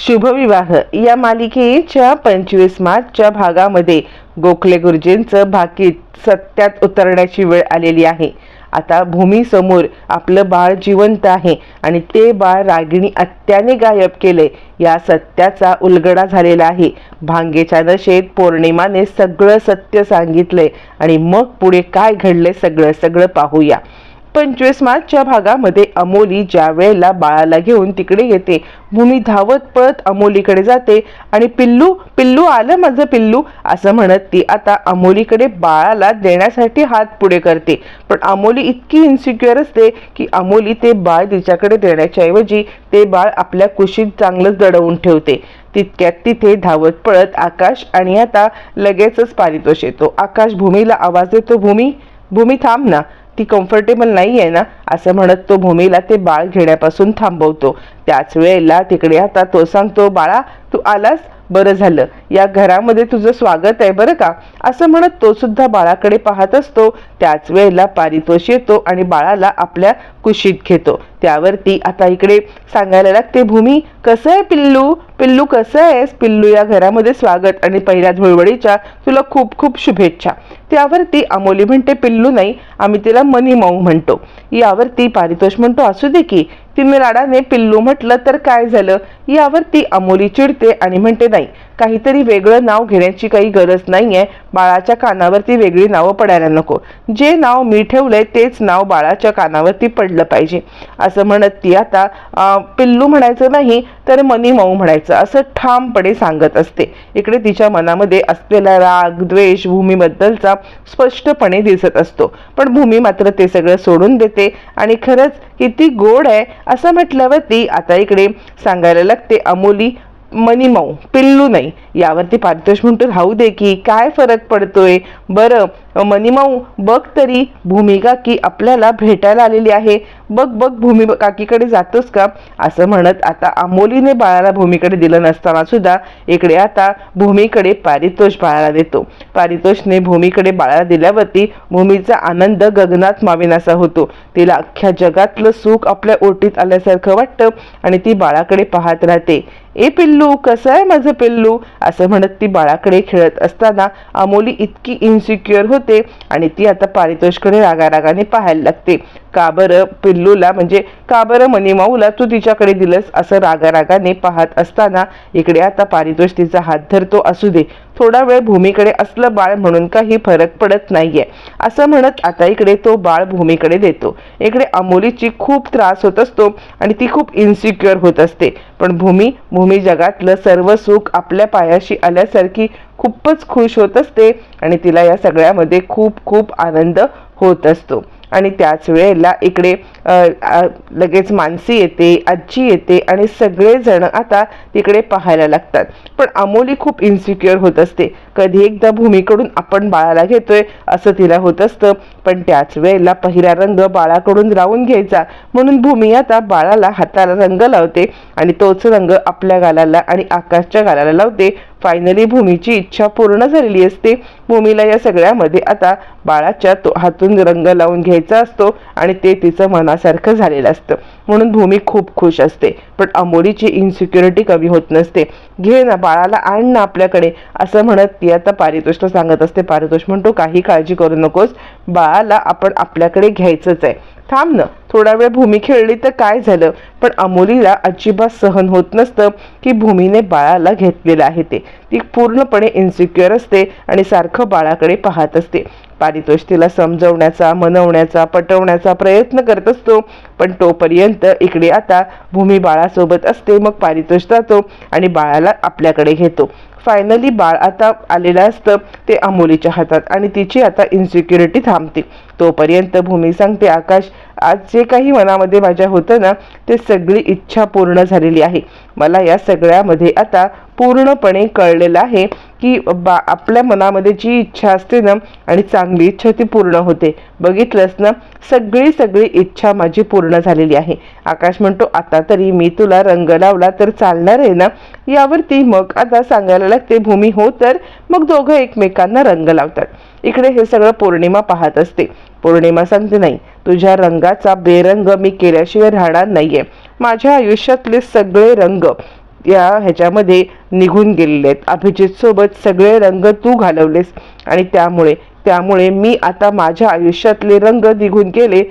शुभविवाह. या मालिकेच्या पंचवीस मार्चच्या भागामध्ये गोखले गुरुजींचं भाकीत सत्यात उतरण्याची वेळ आलेली आहे. आता भूमीसमोर आपलं बाळ जिवंत आहे आणि ते बाळ रागिणी आत्याने गायब केले या सत्याचा उलगडा झालेला आहे. भांगेच्या नशेत पौर्णिमाने सगळं सत्य सांगितलंय आणि मग पुढे काय घडले सगळं सगळं पाहूया. पंचवीस मार्चच्या भागामध्ये अमोली ज्या वेळेला बाळाला घेऊन तिकडे येते भूमी धावत पळत अमोलीकडे जाते आणि पिल्लू पिल्लू आलं माझं पिल्लू असं म्हणत ती आता अमोलीकडे बाळाला देण्यासाठी हात पुढे करते. पण अमोली इतकी इन्सिक्युअर असते की अमोली ते बाळ तिच्याकडे देण्याच्या ऐवजी ते बाळ आपल्या कुशीत चांगलंच दडवून ठेवते. तितक्यात तिथे धावत पळत आकाश आणि आता लगेचच पारितोष येतो. आकाश भूमीला आवाज देतो भूमी भूमी थांब ना. ती कम्फर्टेबल नाही आहे ना असं म्हणत तो भूमीला ते बाळ घेण्यापासून थांबवतो. त्याच वेळेला तिकडे आता तो सांगतो बाळा तू आलास? बरं झालं. या घरामध्ये तुझं स्वागत आहे बरं का? असं म्हणत तो सुद्धा बाळाकडे पाहत असतो. त्याच वेळेला पारितोष येतो आणि बाळाला आपल्या कुशीत घेतो. त्यावरती आता इकडे सांगायला लागते भूमी कसं आहे पिल्लू? पिल्लू कसं आहेस? पिल्लू या घरामध्ये स्वागत आणि पहिल्या धुळवडीच्या तुला खूप खूप शुभेच्छा. त्यावरती अमोली म्हणते पिल्लू नाही आम्ही तिला मनी माऊ म्हणतो. यावरती पारितोष म्हणतो असू दे की तिने लाडाने पिल्लू म्हटलं तर काय झालं? यावरती अमोली चिडते आणि म्हणते नाही काहीतरी वेगळं नाव घेण्याची काही गरज नाहीये. बाळाच्या कानावरती वेगळी नावं पडायला नको. जे नाव मी ठेवलंय तेच नाव बाळाच्या कानावरती पडलं पाहिजे. असं म्हणत ती आता पिल्लू म्हणायचं नाही तर मनी माऊ म्हणायचं. असं ठामपणे सांगत असते. इकडे तिच्या मनामध्ये असलेला राग द्वेष भूमीबद्दलचा स्पष्टपणे दिसत असतो. पण भूमी मात्र ते सगळं सोडून देते. आणि खरंच किती गोड आहे असं म्हटल्यावर ती आता इकडे सांगायला लागते अमोली मनीमाऊ पिल्लू नाही. यावरती पारितोष म्हणतो राहू दे की काय फरक पडतोय? बरं मनीमाऊ बघ तरी भूमिका की आपल्याला भेटायला आलेली आहे. बघ बघ भूमी काकीकडे जातोस का? असं म्हणत आता अमोलीने बाळाला भूमीकडे दिलं नसताना सुद्धा इकडे आता भूमीकडे पारितोष बाळाला देतो. पारितोषने भूमीकडे बाळाला दिल्यावरती भूमीचा आनंद गगनात माविनासा होतो. तिला अख्ख्या जगातलं सुख आपल्या ओटीत आल्यासारखं वाटतं आणि ती बाळाकडे पाहत राहते. ए पिल्लू कसं आहे माझं पिल्लू? असं म्हणत ती बाळाकडे खेळत असताना अमोली इतकी इन्सिक्युअर होते आणि ती आता पारितोषकडे रागारागाने पाहायला लागते. का बरं पिल्लू पिल्लूला म्हणजे का बरं मनीमाऊला तू तिच्याकडे दिलंस? असं रागारागाने पाहत असताना इकडे आता पारितोष तिचा हात धरतो असू दे थोडा वेळ भूमीकडे असलं बाळ म्हणून काही फरक पडत नाहीये. असं म्हणत आता इकडे तो बाळ भूमीकडे देतो. इकडे अमोलीची खूप त्रास होत असतो आणि ती खूप इन्सिक्युअर होत असते. पण भूमी भूमी जगातलं सर्व सुख आपल्या पायाशी आल्यासारखी खूपच खुश होत असते आणि तिला या सगळ्यामध्ये खूप खूप आनंद होत असतो. आणि त्याच वेळेला इकडे लगेच मानसी येते आजी येते आणि सगळेजण आता तिकडे पाहायला लागतात. पण अमोली खूप इन्सिक्युअर होत असते. कधी एकदा भूमीकडून आपण बाळाला घेतोय असं तिला होत असतं. पण त्याच वेळेला पहिला रंग बाळाकडून राहून घ्यायचा. म्हणून भूमी आता बाळाला हाताला रंग लावते आणि तोच रंग आपल्या गालाला आणि आकाशच्या गालाला लावते. फायनली भूमीची इच्छा पूर्ण झालेली असते. भूमीला या सगळ्यामध्ये आता बाळाच्या तो हातून रंग लावून घ्यायचा असतो आणि ते तिचं मनासारखं झालेलं असतं. म्हणून भूमी खूप खुश असते. पण अंबोलीची इन्सिक्युरिटी कमी होत नसते. घे ना बाळाला आण ना आपल्याकडे. असं म्हणत ती आता पारितोषला सांगत असते. पारितोष म्हणतो काही काळजी करू नकोस. बाळाला आपण आपल्याकडे घ्यायचंच आहे. थांब ना. थोडा वेळ भूमी खेळली तर काय झालं? पण अमोलीला अजिबात सहन होत नसतं की भूमीने बाळाला घेतलेलं आहे ते. ती पूर्णपणे इन्सिक्युअर असते आणि सारखं बाळाकडे पाहत असते. पारितोष तिला समजवण्याचा मनवण्याचा पटवण्याचा प्रयत्न करत असतो. पण तोपर्यंत इकडे आता भूमी बाळासोबत असते मग पारितोष जातो आणि बाळाला आपल्याकडे घेतो. फायनली बाळ आता आलेलं असतं ते अमोलीच्या हातात आणि तिची आता इन्सिक्युरिटी थांबते. तोपर्यंत भूमी सांगते आकाश आज जे काही मनामध्ये माझ्या होतं ना ते सगळी इच्छा पूर्ण झालेली आहे. मला या सगळ्यामध्ये आता पूर्णपणे कळलेलं आहे की बा आपल्या मनामध्ये जी इच्छा असते ना आणि चांगली इच्छा ती पूर्ण होते. बघितलंस ना सगळी सगळी इच्छा माझी पूर्ण झालेली आहे. आकाश म्हणतो आता तरी मी तुला रंग लावला तर चालणार आहे ना? यावरती मग आता सांगायला लागते भूमी हो तर. मग दोघं एकमेकांना रंग लावतात. इकडे हे सगळं पौर्णिमा पाहत असते. पौर्णिमा सांगते नाही. तुझ्या रंगाचा बेरंग मी केल्याशिवाय राहणार नाहीये. माझ्या आयुष्यातले सगळे रंग या ह्याच्यामध्ये निघून गेलेले आहेत अभिजित सोबत सगळे रंग तू घालवलेस. आणि त्यामुळे त्यामुळे मी आता माझ्या आयुष्यातले रंग निघून गेले.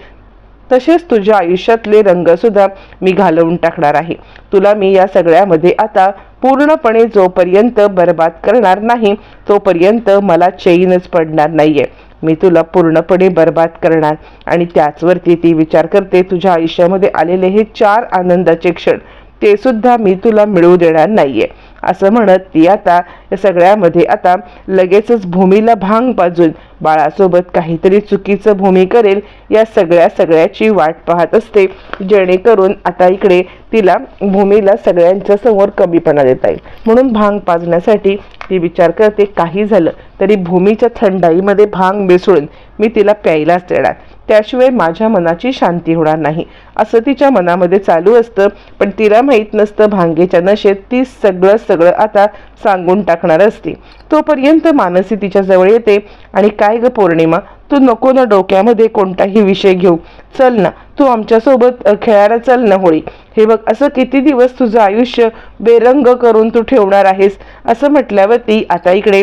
तसेच तुझ्या आयुष्यातले रंग सुद्धा मी घालवून टाकणार आहे. तुला मी या सगळ्यामध्ये आता पूर्णपणे जोपर्यंत बरबाद करणार नाही तोपर्यंत मला चैनच पडणार नाहीये. मी तुला पूर्णपणे बर्बाद करणार आणि त्याचवरती ती विचार करते तुझ्या आयुष्यामध्ये आलेले हे चार आनंदाचे क्षण ते सुद्धा मी तुला मिळवू देणार नाहीये. असं म्हणत ती आता या सगळ्यामध्ये आता लगेचच भूमीला भांग पाजून बाळासोबत काहीतरी चुकीचं भूमी करेल या सगळ्या सगळ्याची वाट पाहत असते. जेणेकरून आता इकडे तिला भूमीला सगळ्यांच्या समोर कमीपणा देता येईल. म्हणून भांग पाजण्यासाठी ती विचार करते काही झालं तरी भूमीच्या थंडाईमध्ये भांग मिसळून मी तिला प्यायलाच देणार. त्याशिवाय माझ्या मनाची शांती होणार नाही. असं तिच्या मनामध्ये चालू असतं पण तिला माहीत नसतं भांगेच्या नशेत ती सगळं सगळं आता सांगून टाकणार असते. तोपर्यंत मानसी तिच्या जवळ येते आणि काय ग पौर्णिमा तू नको ना डोक्यामध्ये कोणताही विषय घेऊ. चल ना तू आमच्यासोबत खेळायला चल ना होळी. हे बघ असं किती दिवस तुझं आयुष्य बेरंग करून तू ठेवणार आहेस? असं म्हटल्यावर ती आता इकडे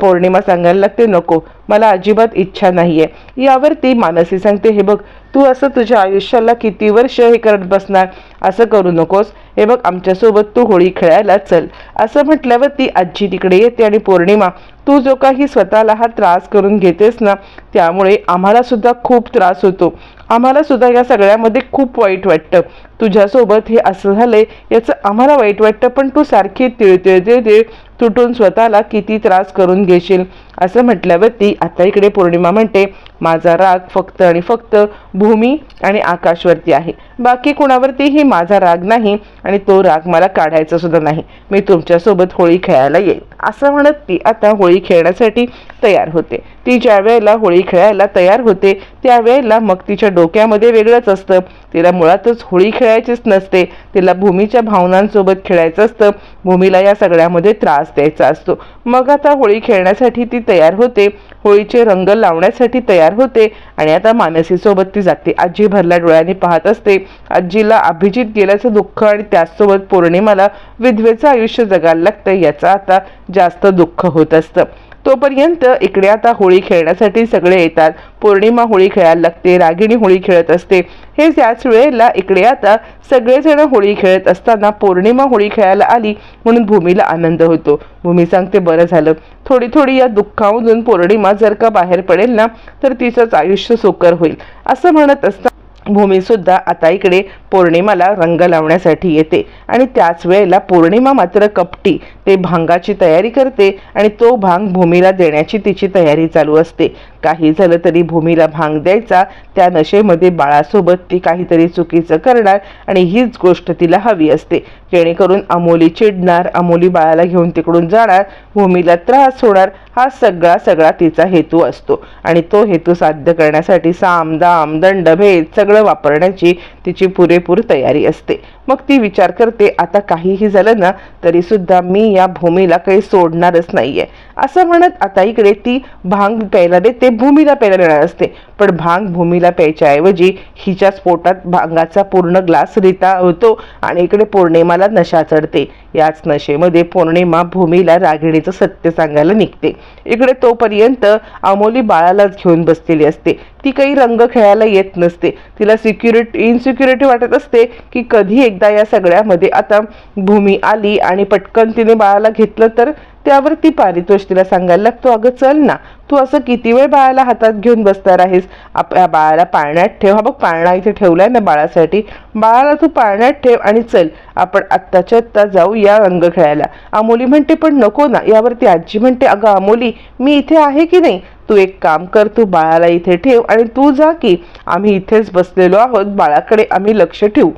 पौर्णिमा सांगायला लागते नको मला अजिबात इच्छा नाही आहे यावरती मानसी सांगते हे बघ तू असं तुझ्या आयुष्याला किती वर्ष हे करत बसणार? असं करू नकोस. हे बघ आमच्यासोबत तू होळी खेळायला चल. असं म्हटल्यावर ती आजी तिकडे येते आणि पौर्णिमा तू जो काही स्वतःला हा त्रास करून घेतेस ना त्यामुळे आम्हाला सुद्धा खूप त्रास होतो. आम्हाला सुद्धा या सगळ्यामध्ये खूप वाईट वाटतं. तुझ्यासोबत हे असं झालंय याचं आम्हाला वाईट वाटतं पण तू सारखी तिळतिळ तिळतिळ तुटून स्वतःला किती त्रास करून घेशील? असं म्हटल्यावरती आता इकडे पौर्णिमा म्हणते माझा राग फक्त आणि फक्त भूमी आणि आकाशवरती आहे. बाकी कुणावरतीही माझा राग नाही आणि तो राग मला काढायचा सुद्धा नाही. मी तुमच्यासोबत होळी खेळायला येईल असं म्हणत ती आता होळी खेळण्यासाठी तयार होते. ती ज्या वेळेला होळी खेळायला तयार होते त्यावेळेला मग तिच्या डोक्यामध्ये वेगळंच असतं. तिला मुळातच होळी खेळायचीच नसते. तिला भूमीच्या भावनांसोबत खेळायचं असतं. भूमीला या सगळ्यामध्ये त्रास द्यायचा असतो. मग आता होळी खेळण्यासाठी ती तयार होते. होळीचे रंग लावण्यासाठी तयार होते आणि आता मानसीसोबत ती जाते आजी भरल्या डोळ्यांनी पाहत असते. आजीला अभिजित गेल्याचं दुःख आणि त्याचसोबत पौर्णिमाला विधवेचं आयुष्य जगायला लागतं याचं आता जास्त दुःख होत असतं. तोपर्यंत इकडे आता होळी खेळण्यासाठी सगळे येतात. पौर्णिमा होळी खेळायला लागते रागिणी होळी खेळत असते. हे त्याच वेळेला इकडे आता सगळेजण होळी खेळत असताना पौर्णिमा होळी खेळायला आली म्हणून भूमीला आनंद होतो. भूमी सांगते बरं झालं. थोडी थोडी या दुःखामधून पौर्णिमा जर का बाहेर पडेल ना तर तिचंच आयुष्य सोकर होईल. असं म्हणत असता भूमीसुद्धा आता इकडे पौर्णिमाला रंग लावण्यासाठी येते. आणि त्याच वेळेला पौर्णिमा मात्र कपटी. ते भांगाची तयारी करते आणि तो भांग भूमीला देण्याची तिची तयारी चालू असते. काही झालं तरी भूमीला भांग द्यायचा त्या नशेमध्ये बाळासोबत ती काहीतरी चुकीचं करणार आणि हीच गोष्ट तिला हवी असते. जेणेकरून अमोली चिडणार अमोली बाळाला घेऊन तिकडून जाणार भूमीला त्रास होणार हा सगळा सगळा तिचा हेतू असतो. आणि तो हेतू साध्य करण्यासाठी साम दाम दंड भेद सगळं वापरण्याची तिची पुरेपूर तयारी असते. मग ती विचार करते आता काहीही झालं ना तरी सुद्धा मी या भूमीला काही सोडणारच नाहीये. असं म्हणत आता इकडे ती भांग प्यायला देते भूमीला प्यायला देणार असते. पण भांग भूमीला प्यायच्याऐवजी हिच्या स्फोटात भांगाचा पूर्ण ग्लास रिता होतो आणि इकडे पौर्णिमाला नशा चढते. याच नशेमध्ये पौर्णिमा भूमीला रागिणीचं सत्य सांगायला निघते. इकडे तोपर्यंत अमोली बाळालाच घेऊन बसलेली असते. ती काही रंग खेळायला येत नसते. तिला सिक्युरिटी इनसिक्युरिटी वाटत असते की कधी एकदा या सगळ्यामध्ये आता भूमी आली आणि पटकन तिने बाळाला घेतलं तर त्यावर ती पारितोष तिला सांगायला लागतो अगं चल ना तू असं किती वेळ बाळाला हातात घेऊन बसणार आहेस? आपल्या बाळाला पाळण्यात ठेव. हा बघ पाळणा इथे ठेवलाय ना बाळासाठी. बाळाला तू पाळण्यात ठेव आणि चल आपण आत्ताच्या आत्ता जाऊ या रंग खेळायला. अमोली म्हणते पण नको ना यावरती आजी म्हणते अगं अमोली मी इथे आहे की नाही? तू एक काम कर तू बाळाला इथे ठेव आणि तू जा की आम्ही इथेच बसलेलो आहोत बाळाकडे आम्ही लक्ष ठेवू.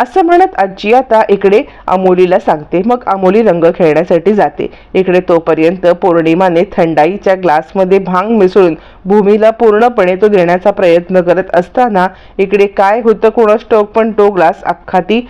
असं म्हणत आजी आता इकडे अमोलीला सांगते मग अमोली रंग खेळण्यासाठी जाते. इकडे तोपर्यंत पौर्णिमाने थंडाईच्या ग्लासमध्ये भांग मिसळून भूमीला पूर्णपणे तो देण्याचा प्रयत्न करत असताना इकडे काय होतं कोणास टोक पण तो ग्लास अख्खा ती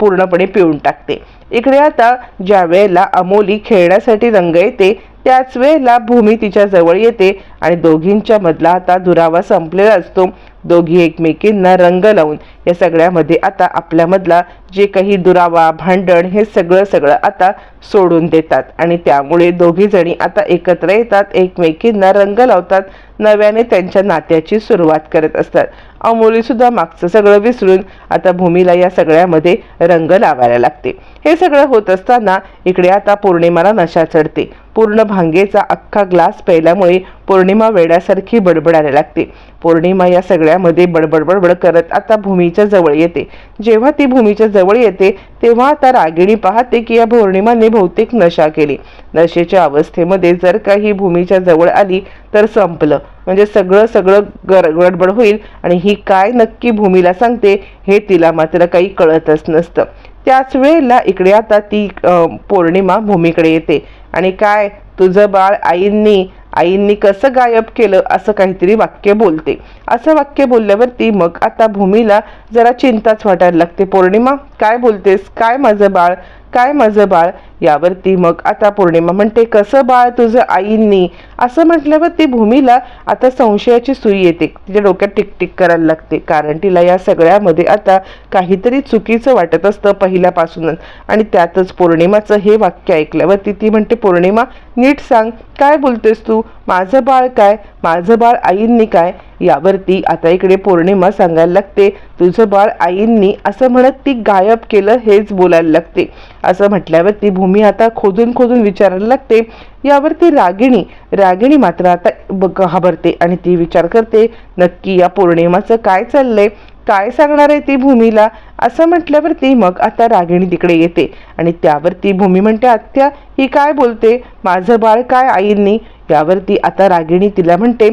पूर्णपणे पिऊन टाकते. इकडे आता ज्या वेळेला अमोली खेळण्यासाठी रंग येते त्याच वेळेला भूमी तिच्या जवळ येते आणि दोघींच्या मधला आता दुरावा संपलेला असतो. दोघी एकमेकींना रंग लावून या सगळ्यामध्ये आता आपल्यामधला जे काही दुरावा भांडण हे सगळं सगळं आता सोडून देतात. आणि त्यामुळे दोघी जणी आता एकत्र येतात एकमेकींना रंग लावतात नव्याने त्यांच्या नात्याची सुरुवात करत असतात. अमोलीसुद्धा मागचं सगळं विसरून आता भूमीला या सगळ्यामध्ये रंग लावायला लागते. हे सगळं होत असताना इकडे आता पौर्णिमाला नशा चढते. पूर्ण भांगेचा अख्खा ग्लास प्यायल्यामुळे पौर्णिमा वेड्यासारखी बडबडायला लागते. पौर्णिमा या सगळ्यामध्ये बडबड बडबड करत आता भूमीच्या जवळ येते. जेव्हा ती भूमीच्या जवळ येते तेव्हा आता रागिणी पाहते की या पौर्णिमाने बहुतेक नशा केली. नशेच्या अवस्थेमध्ये जर काही भूमीच्या जवळ आली तर संपलं. म्हणजे सगळं सगळं गर गडबड होईल आणि ही काय नक्की भूमीला सांगते हे तिला मात्र काही कळतच नसतं. त्याच वेळेला इकडे आता ती पौर्णिमा भूमीकडे येते. आणि काय? तुझं बाळ आईंनी आईंनी कसं गायब केलं असं काहीतरी वाक्य बोलते. असं वाक्य बोलल्यावरती मग आता भूमीला जरा चिंताच वाटायला लागते. पौर्णिमा काय बोलतेस? काय माझं बाळ? काय माझं बाळ? यावरती मग आता पौर्णिमा म्हणते कसं बाळ तुझं आईंनी? असं म्हटल्यावर ती भूमीला आता संशयाची सुई येते. तिच्या डोक्यात टिकटिक करायला लागते. कारण तिला या सगळ्यामध्ये आता काहीतरी चुकीचं वाटत असतं पहिल्यापासूनच. आणि त्यातच पौर्णिमाचं हे वाक्य ऐकल्यावरती ती म्हणते पौर्णिमा नीट सांग. काय बोलतेस तू? माझं बाळ काय? माझं बाळ आईंनी काय? यावरती आता इकडे पौर्णिमा सांगायला लागते. तुझं बाळ आईंनी असं म्हणत ती गायब केलं हेच बोलायला लागते. असं म्हटल्यावरती भूमी आता खोदून खोदून विचारायला लागते. यावरती रागिणी रागिणी मात्र आता घाबरते आणि ती विचार करते नक्की या पौर्णिमाचं काय चाललंय? काय सांगणार आहे ती भूमीला? असं म्हटल्यावरती मग आता रागिणी तिकडे येते. आणि त्यावरती भूमी म्हणते आत्या ही काय बोलते? माझं बाळ काय आईंनी? यावरती आता रागिणी तिला म्हणते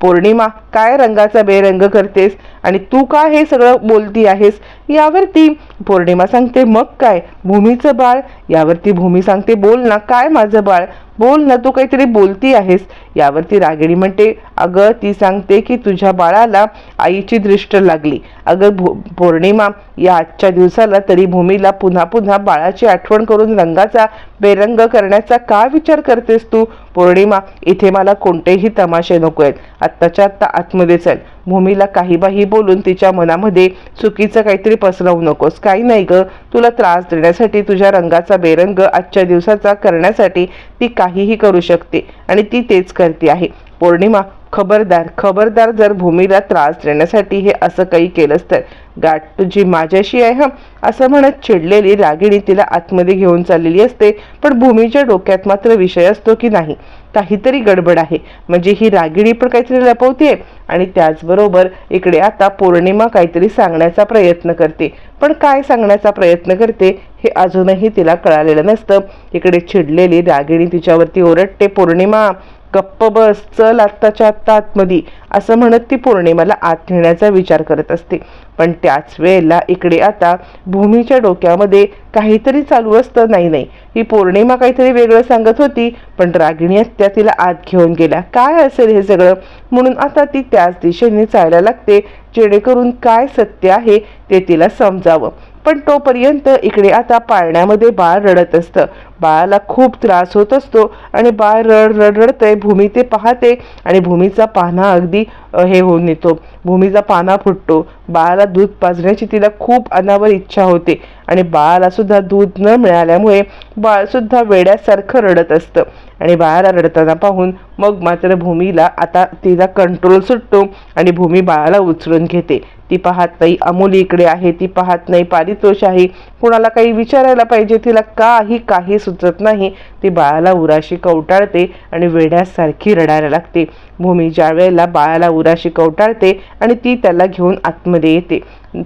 पौर्णिमा काय रंगाचा बेरंग करतेस? आणि तू का हे सगळं बोलती आहेस? यावरती पौर्णिमा सांगते मग काय? भूमीचं बाळ? यावरती भूमी सांगते बोल ना काय माझं बाळ? बोल ना तू काहीतरी बोलती आहेस. यावरती रागिणी म्हणते अगं ती सांगते की तुझ्या बाळाला आईची दृष्ट लागली. अगं भू पौर्णिमा या आजच्या दिवसाला तरी भूमीला पुन्हा पुन्हा बाळाची आठवण करून रंगाचा बेरंग करण्याचा का विचार करतेस तू? पौर्णिमा इथे मला कोणतेही तमाशे नको आहेत आत्ताच्या आत्ता आतमध्ये चल. भूमीला काही बाही बोलून तिच्या मनामध्ये चुकीचं काहीतरी पसरवू नकोस. काही नाही ग? तुला त्रास देण्यासाठी तुझ्या रंगाचा बेरंग आजच्या दिवसाचा करण्यासाठी ती काहीही करू शकते आणि ती तेच करते आहे. पौर्णिमा खबरदार खबरदार जर भूमीला त्रास देण्यासाठी हे असं काही केलंस तर गाठ तुझी माझ्याशी आहे हं? असं म्हणत चिडलेली रागिणी तिला आतमध्ये घेऊन चाललेली असते पण भूमीच्या डोक्यात मात्र विषय असतो की नाही? काहीतरी गडबड आहे. म्हणजे ही रागिणी पण काहीतरी लपवते आणि त्याचबरोबर इकडे आता पौर्णिमा काहीतरी सांगण्याचा प्रयत्न करते. पण काय सांगण्याचा प्रयत्न करते हे अजूनही तिला कळालेलं नसतं. इकडे चिडलेली रागिणी तिच्यावरती ओरडते पौर्णिमा गप्प बस चल आत्ताच्या आत्ता आतमध्ये असं म्हणत ती पौर्णिमाला आत नेण्याचा विचार करत असते. पण त्याच वेळेला इकडे आता भूमीच्या डोक्यामध्ये काहीतरी चालू असतं. नाही नाही ही पौर्णिमा काहीतरी वेगळं सांगत होती पण रागिणी त्या तिला आत घेऊन गेल्या. काय असेल हे सगळं? म्हणून आता ती त्याच दिशेने चालायला लागते जेणेकरून काय सत्य आहे ते तिला समजावं. पण तोपर्यंत इकडे आता पाळण्यामध्ये बाळ रडत असतं. बाळाला खूप त्रास होत असतो आणि बाळ रड रड रडतंय भूमी ते पाहते आणि भूमीचा पाना अगदी हे होऊन येतो भूमीचा पाना फुटतो. बाळाला दूध पाजण्याची तिला खूप अनावर इच्छा होते आणि बाळाला सुद्धा दूध न मिळाल्यामुळे बाळसुद्धा वेड्यासारखं रडत असतं. आणि बाळाला रडताना पाहून मग मात्र भूमीला आता तिचा कंट्रोल सुटतो आणि भूमी बाळाला उचलून घेते. ती पाहत नाही अमोली इकडे आहे ती पाहत नाही पारितोष आहे. कुणाला काही विचारायला पाहिजे तिला काही काही सुचत नाही. ती बाळाला उराशी कवटाळते आणि वेड्यासारखी रडायला लागते. भूमी ज्या वेळेला बाळाला उराशी कवटाळते आणि ती त्याला घेऊन आतमध्ये येते.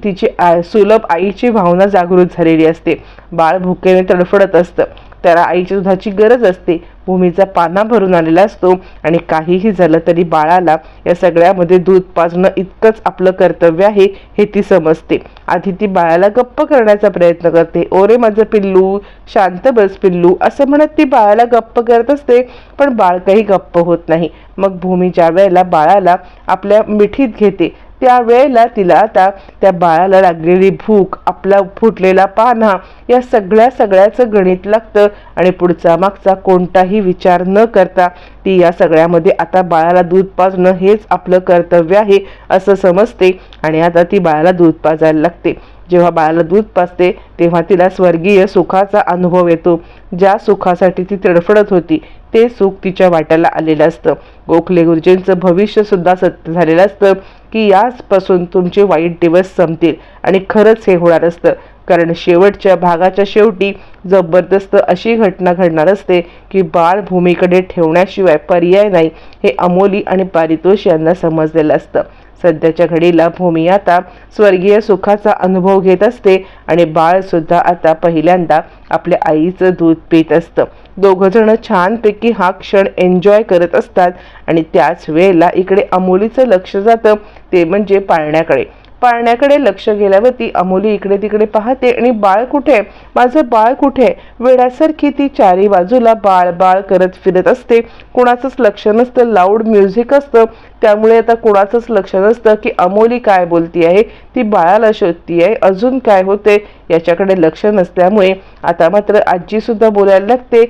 तिची आ- सुलभ आईची भावना जागृत झालेली असते. बाळ भुकेने तडफडत असतं. त्याला आईच्या दुधाची गरज असते. भूमीचा पाना भरून आलेला असतो आणि काहीही झालं तरी बाळाला या सगळ्यामध्ये दूध पाजणं इतकंच आपलं कर्तव्य आहे हे ती समजते. आधी ती बाळाला गप्प करण्याचा प्रयत्न करते. ओरे माझं पिल्लू शांत बस पिल्लू असं म्हणत ती बाळाला गप्प करत असते पण बाळ काही गप्प होत नाही. मग भूमी ज्या वेळेला बाळाला आपल्या मिठीत घेते त्यावेळेला तिला आता त्या बाळाला लागलेली भूक आपला फुटलेला पाना या सगळ्या सगळ्याचं गणित लागतं आणि पुढचा मागचा कोणताही विचार न करता ती या सगळ्यामध्ये आता बाळाला दूध पाजणं हेच आपलं कर्तव्य आहे असं समजते आणि आता ती बाळाला दूध पाजायला लागते. जेव्हा बाळाला दूध पाजते तेव्हा तिला स्वर्गीय सुखाचा अनुभव येतो. ज्या सुखासाठी ती तडफडत होती ते सुख तिच्या वाट्याला आलेलं असतं. गोखले गुरुजींचं भविष्य सुद्धा सत्य झालेलं असतं की याचपासून तुमचे वाईट दिवस संपतील आणि खरंच हे होणार असतं. कारण शेवटच्या भागाच्या शेवटी जबरदस्त अशी घटना घडणार असते की बाळ भूमीकडे ठेवण्याशिवाय पर्याय नाही हे अमोली आणि पारितोष यांना समजलेलं असतं. सध्याच्या घडीला भूमी आता स्वर्गीय सुखाचा अनुभव घेत असते आणि बाळ सुद्धा आता पहिल्यांदा आपल्या आईचं दूध पित असतं. दोघंजणं छानपैकी हा क्षण एन्जॉय करत असतात आणि त्याच वेळेला इकडे अमोलीचं लक्ष जातं ते म्हणजे पाळण्याकडे. पाळण्याकडे लक्ष गेल्यावरती अमोली इकडे तिकडे पाहते आणि बाळ कुठे? माझं बाळ कुठे? वेड्यासारखी ती चारी बाजूला बाळ बाळ करत फिरत असते. कोणाचंच लक्ष नसतं. लाऊड म्युझिक असतं. त्यामुळे आता कोणाचंच लक्ष नसतं की अमोली काय बोलती आहे? ती बाळाला शोधती आहे. अजून काय होते? याच्याकडे लक्ष नसल्यामुळे आता मात्र आजीसुद्धा बोलायला लागते.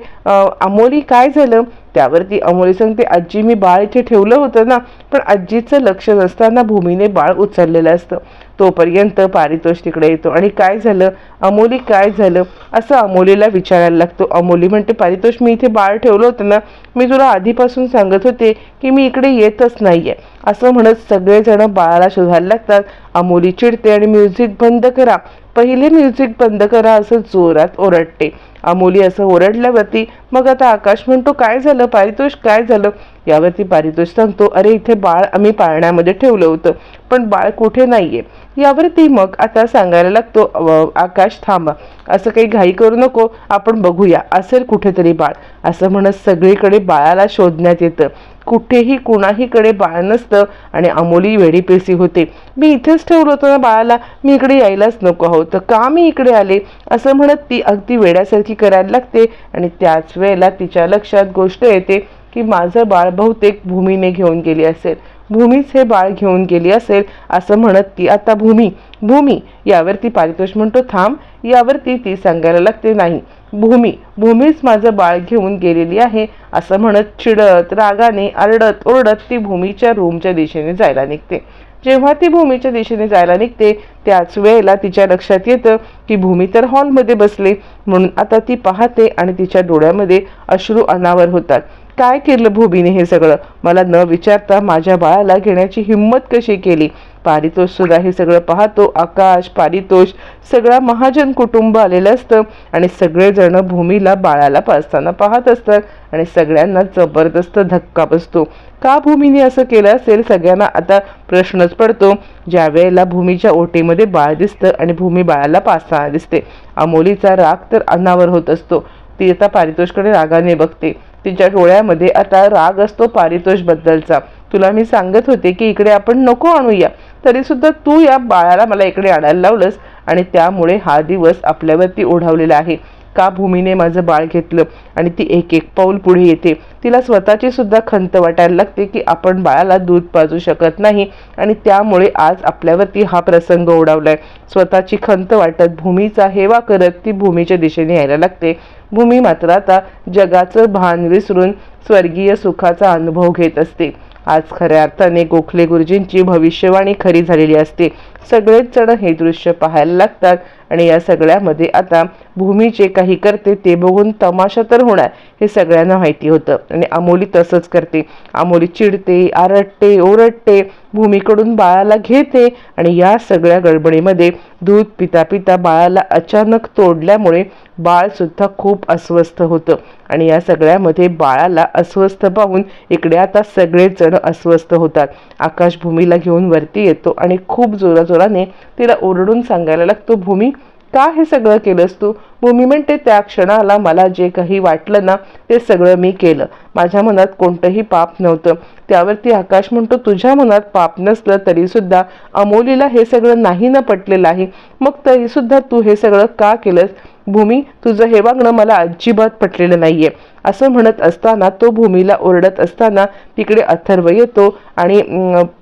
अमोली काय झालं? त्यावरती अमोली सांगते आजी मी बाळ इथे ठेवलं होतं ना पण आजीचं लक्ष नसताना भूमीने बाळ उचललेलं असतं. तोपर्यंत पारितोष तिकडे येतो. आणि काय झालं? अमोली काय झालं? असं अमोलीला विचारायला लागतो. अमोली म्हणते पारितोष मी इथे बाळ ठेवलं होतं ना मी तुला आधीपासून सांगत होते की मी इकडे येतच नाही आहे असं म्हणत सगळेजण बाळाला शोधायला लागतात. अमोली चिडते आणि म्युझिक बंद करा. पहिले म्युझिक बंद करा असं जोरात ओरडते. अमोली असं ओरडल्यावरती मग आता आकाश म्हणतो काय झालं? पारितोष काय झालं? यावरती पारितोष सांगतो अरे इथे बाळ आम्ही पाळण्यामध्ये ठेवलं होतं पण बाळ कुठे नाहीये. यावरती मग आता सांगायला लागतो आकाश थांबा असं काही घाई करू नको आपण बघूया असेल कुठेतरी बाळ. असं म्हणत सगळीकडे बाळाला शोधण्यात येतं. कुठेही कुणाहीकडे बाळ नसतं आणि अमोली वेडी पेसी होते. मी इथेच ठेवलं होतं ना बाळाला मी इकडे यायलाच नको होतं का मी इकडे आले? असं म्हणत ती अगदी वेड्यासारखी करायला लागते आणि त्याच वेळेला तिच्या लक्षात गोष्ट येते. की माझं बाळ बहुतेक भूमीने घेऊन गेली असेल. भूमीच हे बाळ घेऊन गेली असेल असं म्हणत ती आता भूमी. भूमी यावरती पारितोष म्हणतो थांब यावरती ती सांगायला लागते नाही. भूमी भूमीच माझं बाळ घेऊन गेलेली आहे असं म्हणत चिडत रागाने आरडत ओरडत ती भूमीच्या रूमच्या दिशेने जायला निघते. जेव्हा ती भूमीच्या दिशेने जायला निघते त्याच वेळेला तिच्या लक्षात येतं की भूमी तर हॉलमध्ये बसले. म्हणून आता ती पाहते आणि तिच्या डोळ्यामध्ये अश्रू अनावर होतात. काय केलं भूमीने हे सगळं? मला न विचारता माझ्या बाळाला घेण्याची हिंमत कशी केली? पारितोष सुद्धा हे सगळं पाहतो. आकाश पारितोष सगळा महाजन कुटुंब आलेलं असतं. आणि सगळेजण भूमीला बाळाला पाजताना पाहत असतात. आणि सगळ्यांना जबरदस्त धक्का बसतो. का भूमीने असं केलं असेल? सगळ्यांना आता प्रश्नच पडतो. ज्या वेळेला भूमीच्या ओटीमध्ये बाळ दिसतं आणि भूमी बाळाला पाजताना दिसते अमोलीचा राग तर अनावर होत असतो. ती आता पारितोषकडे रागाने बघते. तिच्या डोळ्यामध्ये आता राग असतो पारितोष बद्दलचा तुला मी सांगत होते की इकडे आपण नको आणूया. तरी सुद्धा तू या बाळाला मला इकडे आणायला लावलंस आणि त्यामुळे हा दिवस आपल्यावरती ओढावलेला आहे. का भूमीने माझं बाळ घेतलं आणि ती एक एक पाऊल पुढे येते. तिला स्वतःची सुद्धा खंत वाटायला लागते की आपण बाळाला दूध पाजू शकत नाही आणि त्यामुळे आज आपल्यावरती हा प्रसंग ओढावलाय. स्वतःची खंत वाटत भूमीचा हेवा करत ती भूमीच्या दिशेने यायला लागते. भूमी मात्र आता जगाचं भान विसरून स्वर्गीय सुखाचा अनुभव घेत असते. आज खऱ्या अर्थाने गोखले गुरुजींची भविष्यवाणी खरी झालेली असते. सगळेच जण हे दृश्य पाहायला लागतात आणि या सगळ्यामध्ये आता भूमीचे काही करते ते बघून तमाशा तर होणार हे सगळ्यांना माहिती होतं. आणि अमोली तसंच करते. अमोली चिडते आरडते ओरडते भूमीकडून बाळाला घेते आणि या सगळ्या गडबडीमध्ये दूध पिता पिता बाळाला अचानक तोडल्यामुळे बाळसुद्धा खूप अस्वस्थ होतं. आणि या सगळ्यामध्ये बाळाला अस्वस्थ पाहून इकडे आता सगळेच जण अस्वस्थ होतात. आकाश भूमीला घेऊन वरती येतो आणि खूप जोराजोराने तिला ओरडून सांगायला लागतो भूमी का हे सगळं केलंस तू? भूमी म्हणते त्या क्षणाला मला जे काही वाटलं ना ते सगळं मी केलं. माझ्या मनात कोणतंही पाप नव्हतं. त्यावरती आकाश म्हणतो तुझ्या मनात पाप नसलं तरीसुद्धा अमोलीला हे सगळं नाही ना पटलेलं आहे. मग तरीसुद्धा तू हे सगळं का केलंस? भूमी तुझं हे वागणं मला अजिबात पटलेलं नाहीये. असं म्हणत असताना तो भूमीला ओरडत असताना तिकडे अथर्व येतो आणि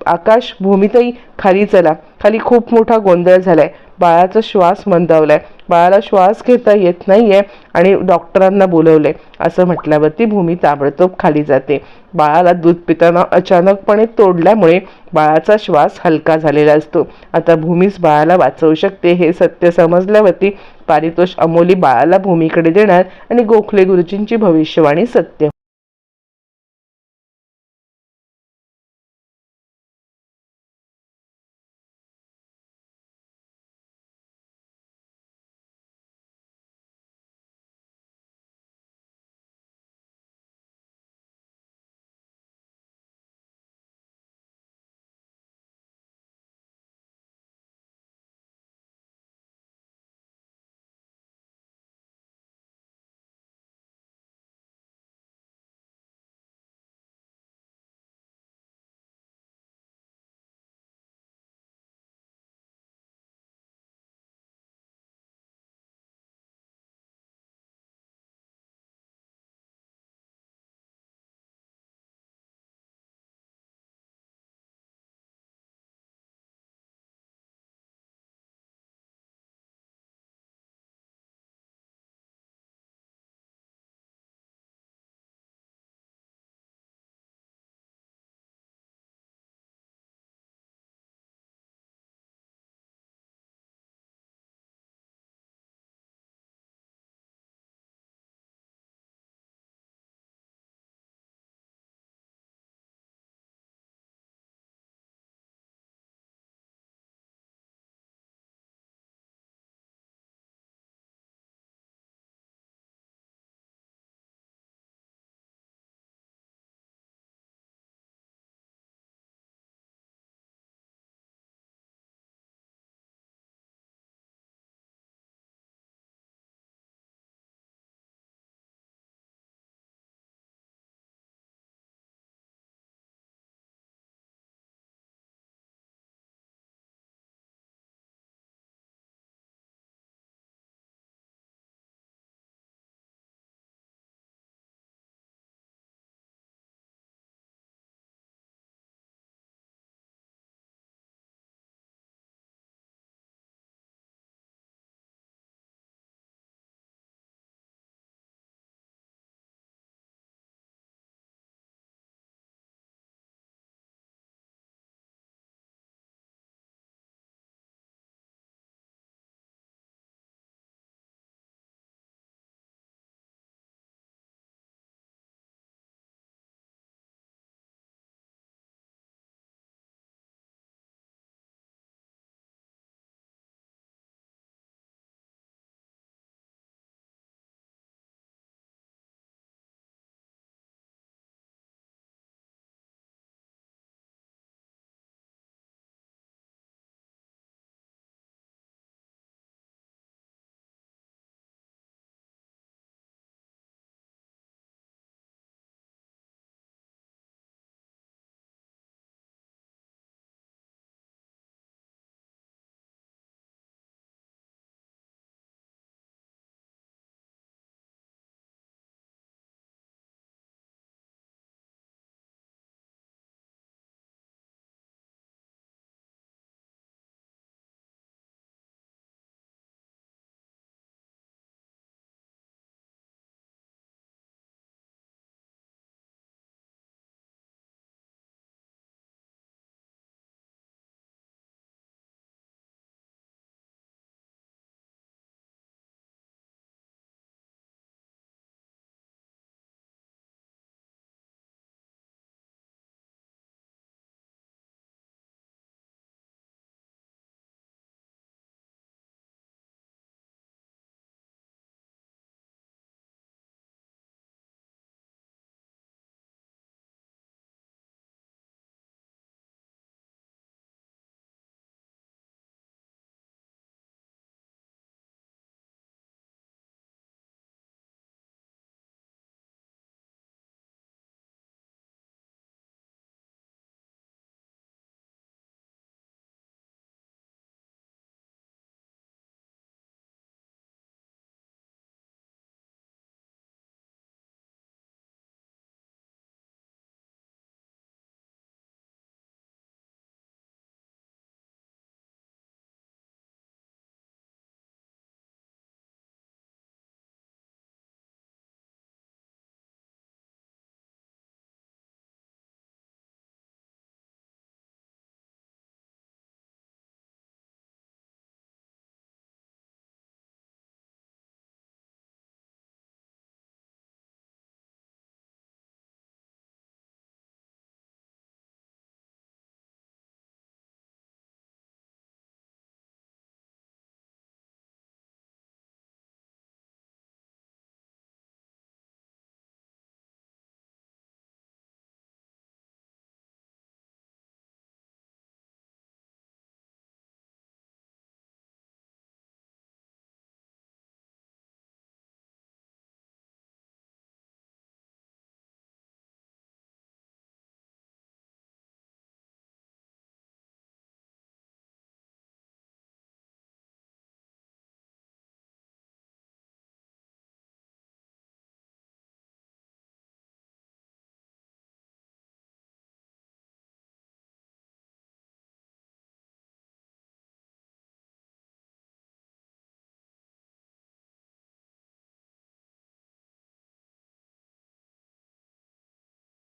आकाश भूमीतही खाली चला. खाली खूप मोठा गोंधळ झालाय. बाळाचा श्वास मंदावलाय. बाळाला श्वास घेता येत नाहीये आणि डॉक्टरांना बोलवले असं म्हटल्यावरती भूमी ताबडतोब खाली जाते. बाळाला दूध पिताना अचानकपणे तोडल्यामुळे बाळाचा श्वास हलका झालेला असतो. आता भूमीच बाळाला वाचवू शकते हे सत्य समजल्यावरती पारितोष अमोली बाळाला भूमीकडे देणार आणि गोखले गुरुजींची भविष्यवाणी सत्य